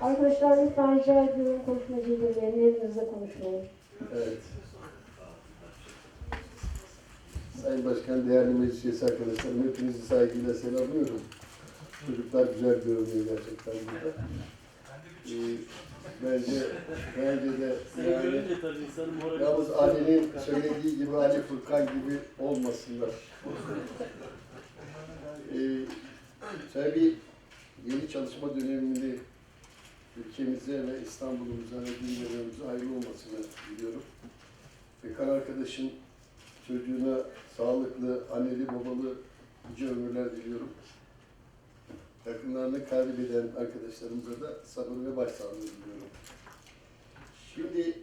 Arkadaşlar lütfen rica ediyorum konuşmacıyı dinleyin. Yerinizde konuşmayın. Evet. Sayın Başkan, değerli meclis üyesi arkadaşlarım, hepinizi saygıyla selamlıyorum. Çocuklar güzel görünüyor gerçekten burada. Ee, bence, bence de yani, yalnız Ali'nin söylediği gibi Ali Furkan gibi olmasınlar. Ee, tabii yeni çalışma dönemini ülkemize ve İstanbul'umuza ve dünyamıza hayırlı olmasını diliyorum. Bekan arkadaşın çocuğuna sağlıklı, anneli, babalı nice ömürler diliyorum. Yakınlarını kaybeden arkadaşlarımıza da sabır ve başsağlığı diliyorum. Şimdi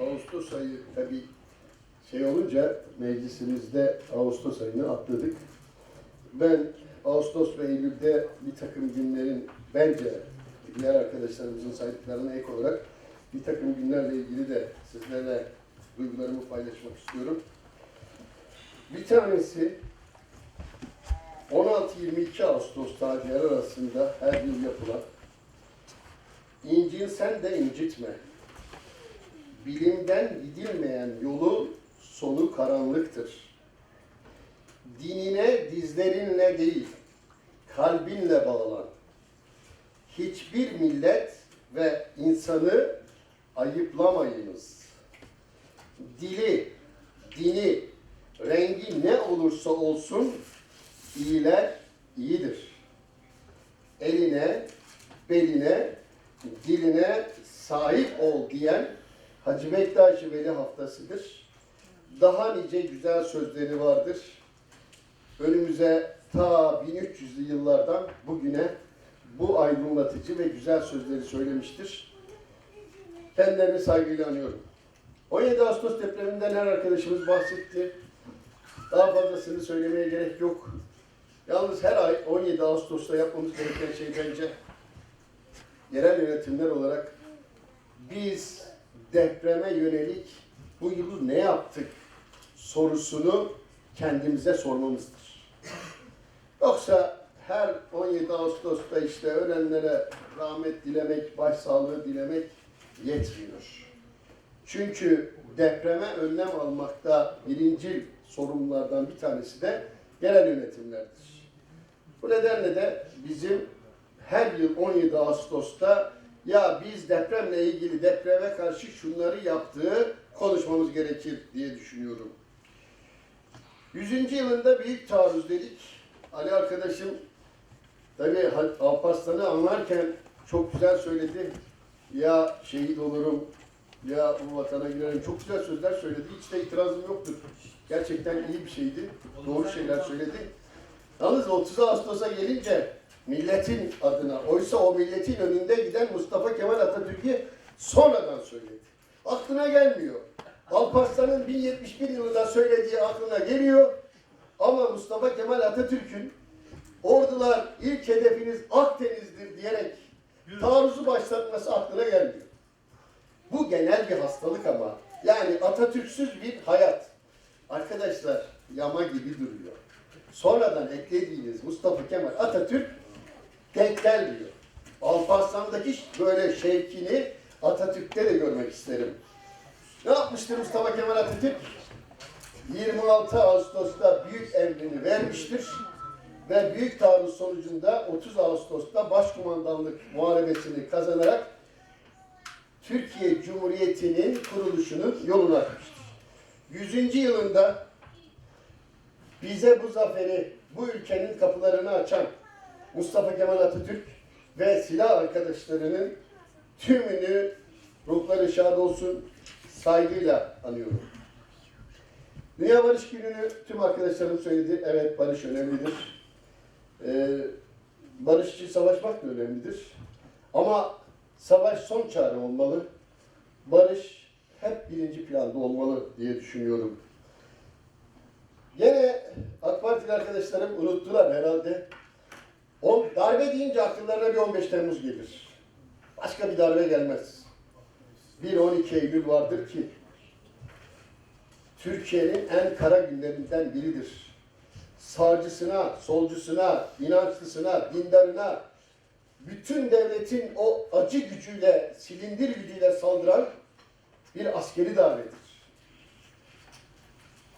Ağustos ayı tabii şey olunca meclisimizde Ağustos ayını atladık. Ben Ağustos ve Eylül'de bir takım günlerin bence diğer arkadaşlarımızın saydıklarına ek olarak bir takım günlerle ilgili de sizlerle duygularımı paylaşmak istiyorum. Bir tanesi 16-22 Ağustos tarihleri arasında her yıl yapılan İncil sen de incitme. Bilimden gidilmeyen yolun sonu karanlıktır. Dinine dizlerinle değil, kalbinle bağlan. Hiçbir millet ve insanı ayıplamayınız. Dili, dini, rengi ne olursa olsun iyiler iyidir. Eline, beline, diline sahip ol diyen Hacı Bektaş Veli haftasıdır. Daha nice güzel sözleri vardır. Önümüze ta 1300'lü yıllardan bugüne bu aydınlatıcı ve güzel sözleri söylemiştir. Kendilerini saygıyla anıyorum. 17 Ağustos depreminden her arkadaşımız bahsetti. Daha fazlasını söylemeye gerek yok. Yalnız her ay 17 Ağustos'ta yapmamız gereken şey bence yerel yönetimler olarak biz depreme yönelik bu yıl ne yaptık sorusunu kendimize sormamızdır. Yoksa her 17 Ağustos'ta işte ölenlere rahmet dilemek, başsağlığı dilemek yetmiyor. Çünkü depreme önlem almakta birinci sorumlulardan bir tanesi de yerel yönetimlerdir. Bu nedenle de bizim her yıl 17 Ağustos'ta ya biz depremle ilgili depreme karşı şunları yaptığı konuşmamız gerekir diye düşünüyorum. 100. yılında büyük taarruz dedik. Ali arkadaşım tabii Alparslan'ı anlarken çok güzel söyledi. Ya şehit olurum, ya bu vatana girerim. Çok güzel sözler söyledi. Hiç de itirazım yoktur. Gerçekten iyi bir şeydi. Doğru şeyler söyledi. Yalnız 30 Ağustos'a gelince milletin adına, oysa o milletin önünde giden Mustafa Kemal Atatürk'ü sonradan söyledi. Aklına gelmiyor. Alparslan'ın 1071 yılında söylediği aklına geliyor. Ama Mustafa Kemal Atatürk'ün ordular ilk hedefiniz Akdeniz'dir diyerek taarruzu başlatması aklına gelmiyor. Bu genel bir hastalık ama. Yani Atatürk'süz bir hayat. Arkadaşlar yama gibi duruyor. Sonradan eklediğiniz Mustafa Kemal Atatürk denk gelmiyor. Alparslan'daki böyle şevkini Atatürk'te de görmek isterim. Ne yapmıştır Mustafa Kemal Atatürk? 26 Ağustos'ta büyük emrini vermiştir ve büyük taarruz sonucunda 30 Ağustos'ta başkumandanlık muharebesini kazanarak Türkiye Cumhuriyeti'nin kuruluşunun yolunu açmıştır. 100. yılında bize bu zaferi, bu ülkenin kapılarını açan Mustafa Kemal Atatürk ve silah arkadaşlarının tümünü ruhları şad olsun saygıyla anıyorum. Dünya Barış Günü'nü tüm arkadaşlarım söyledi. Evet barış önemlidir. Ee, barış için savaşmak da önemlidir. Ama savaş son çare olmalı. Barış hep birinci planda olmalı diye düşünüyorum. Gene AK Partili arkadaşlarım unuttular herhalde. O darbe deyince akıllarına bir 15 Temmuz gelir. Başka bir darbe gelmez. Bir 12 Eylül vardır ki Türkiye'nin en kara günlerinden biridir. Sağcısına, solcusuna, inançlısına, dindarına, bütün devletin o acı gücüyle, silindir gücüyle saldıran bir askeri darbedir.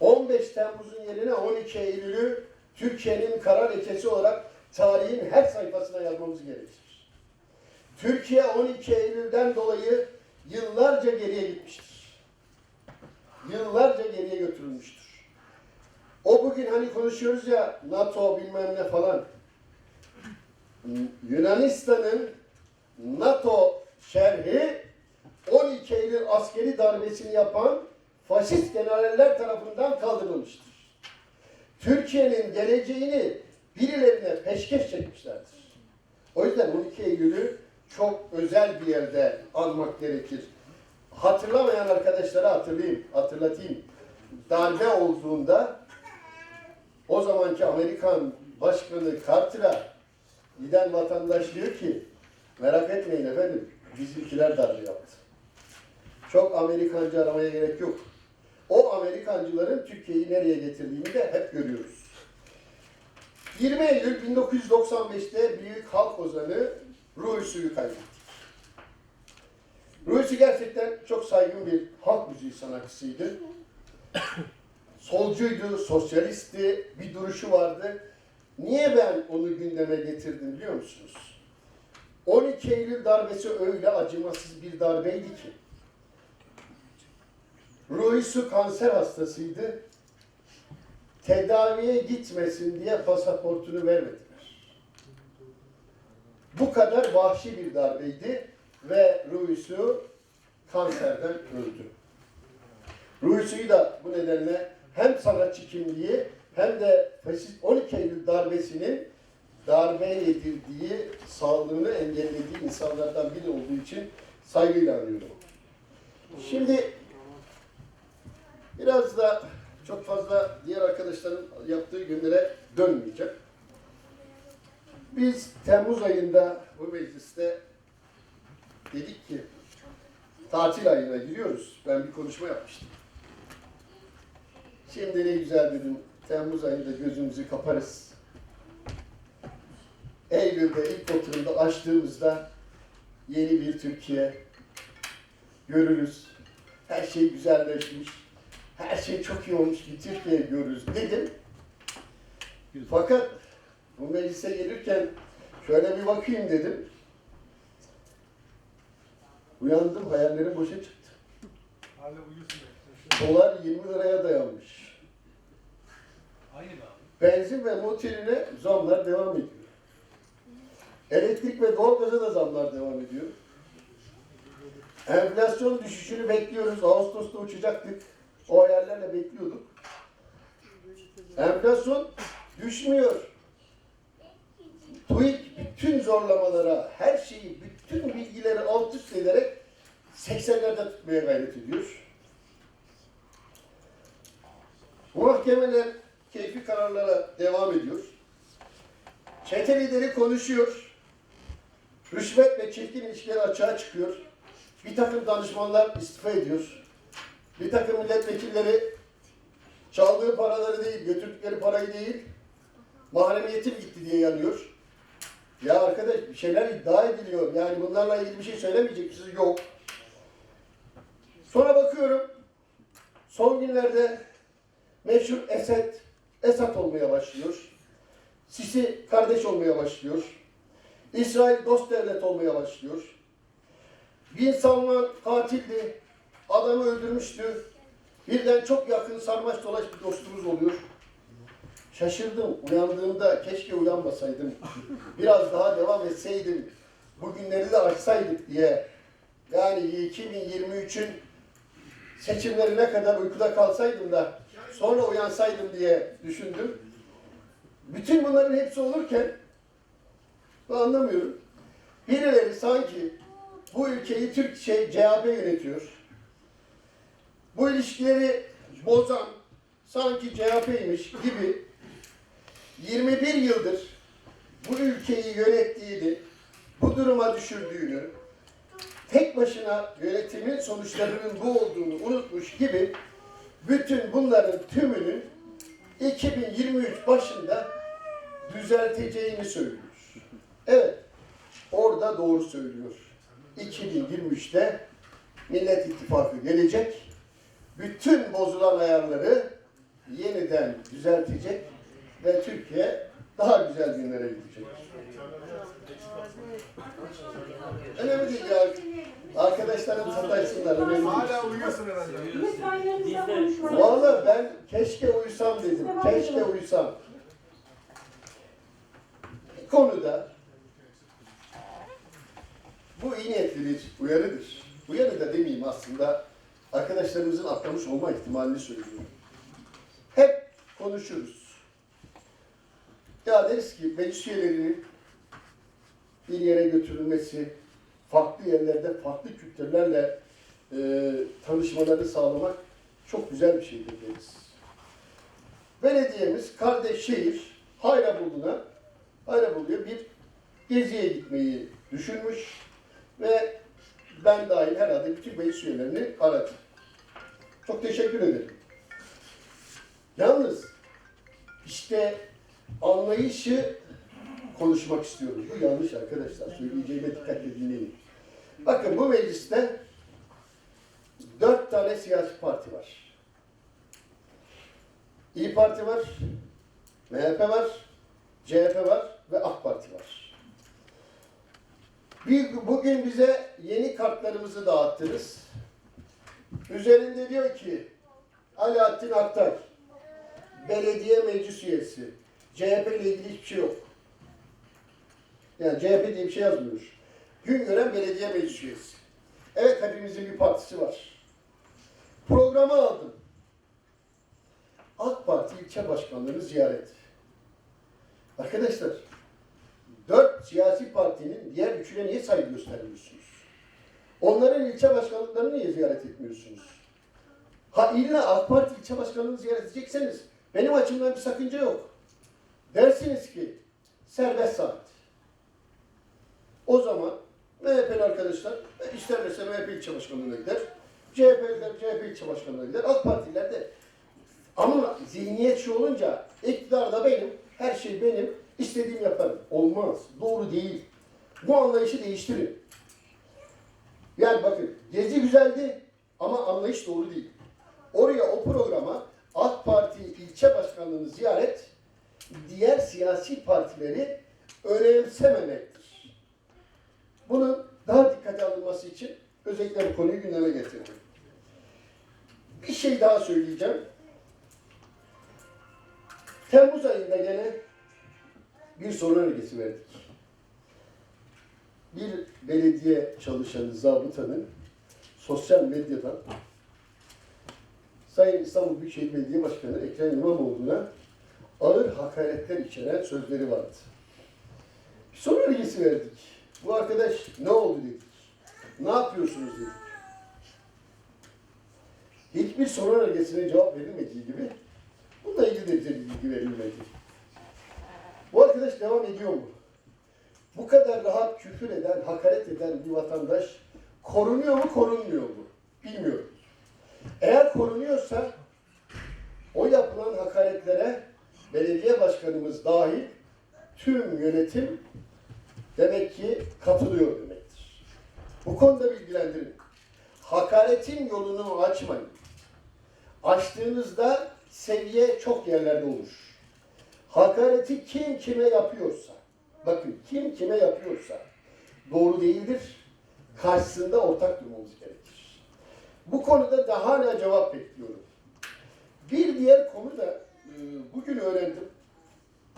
15 Temmuz'un yerine 12 Eylül'ü Türkiye'nin kara lekesi olarak tarihin her sayfasına yazmamız gerekir. Türkiye 12 Eylül'den dolayı yıllarca geriye gitmiştir. Yıllarca geriye götürülmüştür. O bugün hani konuşuyoruz ya NATO bilmem ne falan. Yunanistan'ın NATO şerhi 12 Eylül askeri darbesini yapan faşist generaller tarafından kaldırılmıştır. Türkiye'nin geleceğini birilerine peşkeş çekmişlerdir. O yüzden 12 Eylül'ü çok özel bir yerde anmak gerekir. Hatırlamayan arkadaşlara hatırlayayım, hatırlatayım. Darbe olduğunda o zamanki Amerikan Başkanı Carter'a giden vatandaş diyor ki merak etmeyin efendim bizimkiler darbe yaptı. Çok Amerikancı aramaya gerek yok. O Amerikancıların Türkiye'yi nereye getirdiğini de hep görüyoruz. 20 Eylül 1995'te büyük halk ozanı Ruhi Su'yu kaybettik. Ruhi gerçekten çok saygın bir halk müziği sanatçısıydı. Solcuydu, sosyalistti, bir duruşu vardı. Niye ben onu gündeme getirdim biliyor musunuz? 12 Eylül darbesi öyle acımasız bir darbeydi ki. Ruhi Su kanser hastasıydı. Tedaviye gitmesin diye pasaportunu vermediler. Bu kadar vahşi bir darbeydi ve Ruhi Su kanserden öldü. Ruhi da bu nedenle hem sanatçı kimliği hem de faşist 12 Eylül darbesinin darbe yedirdiği, sağlığını engellediği insanlardan biri olduğu için saygıyla anıyorum. Şimdi biraz da çok fazla diğer arkadaşların yaptığı günlere dönmeyeceğim. Biz Temmuz ayında bu mecliste dedik ki tatil ayına giriyoruz. Ben bir konuşma yapmıştım. Şimdi ne güzel dedim. Temmuz ayında gözümüzü kaparız. Eylül'de ilk oturumda açtığımızda yeni bir Türkiye görürüz. Her şey güzelleşmiş. Her şey çok iyi olmuş bir Türkiye görürüz dedim. Fakat bu meclise gelirken şöyle bir bakayım dedim. Uyandım hayallerim boşa çıktı. Dolar 20 liraya dayanmış. Benzin ve motorine zamlar devam ediyor. Elektrik ve doğalgaza da zamlar devam ediyor. Enflasyon düşüşünü bekliyoruz. Ağustos'ta uçacaktık. O hayallerle bekliyorduk. Enflasyon düşmüyor. TÜİK bütün zorlamalara, her şeyi, bütün bilgileri alt üst ederek 80'lerde tutmaya gayret ediyor. Mahkemeler keyfi kararlara devam ediyor. Çete lideri konuşuyor. Rüşvet ve çirkin ilişkiler açığa çıkıyor. Bir takım danışmanlar istifa ediyor. Bir takım milletvekilleri çaldığı paraları değil, götürdükleri parayı değil, mahremiyetim gitti diye yanıyor. Ya arkadaş bir şeyler iddia ediliyor. Yani bunlarla ilgili bir şey söylemeyecek misiniz? Yok. Sonra bakıyorum. Son günlerde meşhur Esed, Esat olmaya başlıyor. Sisi kardeş olmaya başlıyor. İsrail dost devlet olmaya başlıyor. Bin Salman katildi. Adamı öldürmüştü. Birden çok yakın sarmaş dolaş bir dostumuz oluyor. Şaşırdım. Uyandığımda keşke uyanmasaydım. Biraz daha devam etseydim. Bugünleri de açsaydık diye. Yani 2023'ün seçimlerine kadar uykuda kalsaydım da sonra uyansaydım diye düşündüm. Bütün bunların hepsi olurken ben anlamıyorum. Birileri sanki bu ülkeyi Türk şey CHP yönetiyor. Bu ilişkileri bozan sanki CHP'ymiş gibi 21 yıldır bu ülkeyi yönettiğini, bu duruma düşürdüğünü, tek başına yönetimin sonuçlarının bu olduğunu unutmuş gibi bütün bunların tümünün 2023 başında düzelteceğini söylüyor. Evet, orada doğru söylüyor. 2023'te Millet İttifakı gelecek. Bütün bozulan ayarları yeniden düzeltecek ve Türkiye daha güzel günlere gidecek. Önemli değil ya. Arkadaşlarım sataşsınlar. Önemli değil. Hala uyuyorsun herhalde. Lütfen yanınızda konuşmayın. Valla ben keşke uyusam dedim. Keşke uyusam. Bir konuda bu iyi niyetli bir uyarıdır. Uyarı da demeyeyim aslında arkadaşlarımızın atlamış olma ihtimalini söylüyorum. Hep konuşuruz. Ya deriz ki meclis üyelerinin bir yere götürülmesi, farklı yerlerde farklı kültürlerle e, tanışmalarını sağlamak çok güzel bir şeydir deriz. Belediyemiz kardeş şehir Hayrabolu'na Hayrabolu'ya bir geziye gitmeyi düşünmüş ve ben dahil herhalde bütün meclis üyelerini aradı. Çok teşekkür ederim. Yalnız işte anlayışı konuşmak istiyoruz. Bu yanlış arkadaşlar. Söyleyeceğime dikkatle dinleyin. Bakın bu mecliste dört tane siyasi parti var. İyi Parti var, MHP var, CHP var ve AK Parti var. Bir, bugün bize yeni kartlarımızı dağıttınız. Üzerinde diyor ki Alaaddin Aktay, belediye meclis üyesi. CHP ile ilgili hiçbir şey yok. Yani CHP diye bir şey yazmıyor. Güngören belediye meclis üyesi. Evet hepimizin bir partisi var. Programı aldım. AK Parti ilçe başkanlığını ziyaret. Arkadaşlar, dört siyasi partinin diğer üçüne niye saygı göstermiyorsunuz? Onların ilçe başkanlıklarını niye ziyaret etmiyorsunuz? Ha illa AK Parti ilçe başkanlığını ziyaret edecekseniz benim açımdan bir sakınca yok. Dersiniz ki serbest saat. O zaman MHP'li arkadaşlar e, isterlerse MHP ilçe başkanlığına gider. CHP'liler CHP ilçe başkanlığına gider. AK Partililer de ama zihniyet şu olunca iktidarda benim, her şey benim, istediğim yaparım. Olmaz. Doğru değil. Bu anlayışı değiştirin. Yani bakın gezi güzeldi ama anlayış doğru değil. Oraya o programa AK Parti ilçe başkanlığını ziyaret diğer siyasi partileri önemsememektir. Bunun daha dikkate alınması için özellikle bu konuyu gündeme getirdim. Bir şey daha söyleyeceğim. Temmuz ayında gene bir sorun önergesi verdik. Bir belediye çalışanı, zabıtanın sosyal medyadan Sayın İstanbul Büyükşehir Belediye Başkanı Ekrem İmamoğlu'na ağır hakaretler içeren sözleri vardı. Bir soru önergesi verdik. Bu arkadaş ne oldu dedik. Ne yapıyorsunuz dedik. Hiçbir soru önergesine cevap verilmediği gibi bununla ilgili de bize bilgi verilmedi. Bu arkadaş devam ediyor mu? Bu kadar rahat küfür eden, hakaret eden bir vatandaş korunuyor mu, korunmuyor mu? Bilmiyorum. Eğer korunuyorsa o yapılan hakaretlere belediye başkanımız dahil tüm yönetim demek ki katılıyor demektir. Bu konuda bilgilendirin. Hakaretin yolunu açmayın. Açtığınızda seviye çok yerlerde olur. Hakareti kim kime yapıyorsa, bakın kim kime yapıyorsa doğru değildir. Karşısında ortak durmamız gerekir. Bu konuda daha hala cevap bekliyorum. Bir diğer konu da e, bugün öğrendim.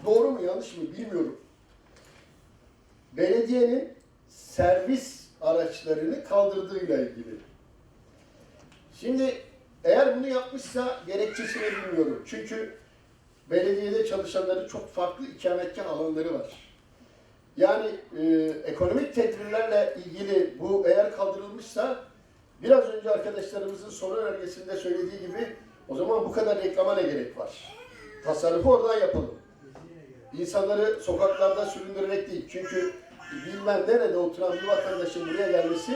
Doğru mu yanlış mı bilmiyorum. Belediyenin servis araçlarını kaldırdığıyla ilgili. Şimdi eğer bunu yapmışsa gerekçesini bilmiyorum. Çünkü belediyede çalışanların çok farklı ikametgah alanları var. Yani e, ekonomik tedbirlerle ilgili bu eğer kaldırılmışsa biraz önce arkadaşlarımızın soru önergesinde söylediği gibi o zaman bu kadar reklama ne gerek var? Tasarrufu oradan yapalım insanları sokaklarda süründürerek değil. Çünkü bilmem nerede oturan bir vatandaşın buraya gelmesi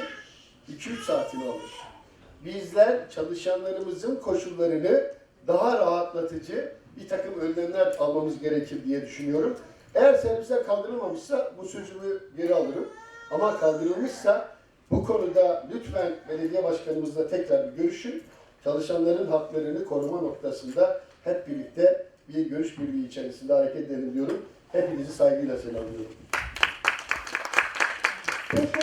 2-3 saatini alır. Bizler çalışanlarımızın koşullarını daha rahatlatıcı bir takım önlemler almamız gerekir diye düşünüyorum. Eğer servisler kaldırılmamışsa bu sözümü geri alırım. Ama kaldırılmışsa bu konuda lütfen belediye başkanımızla tekrar bir görüşün. Çalışanların haklarını koruma noktasında hep birlikte bir görüş birliği içerisinde hareket edelim diyorum. Hepinizi saygıyla selamlıyorum.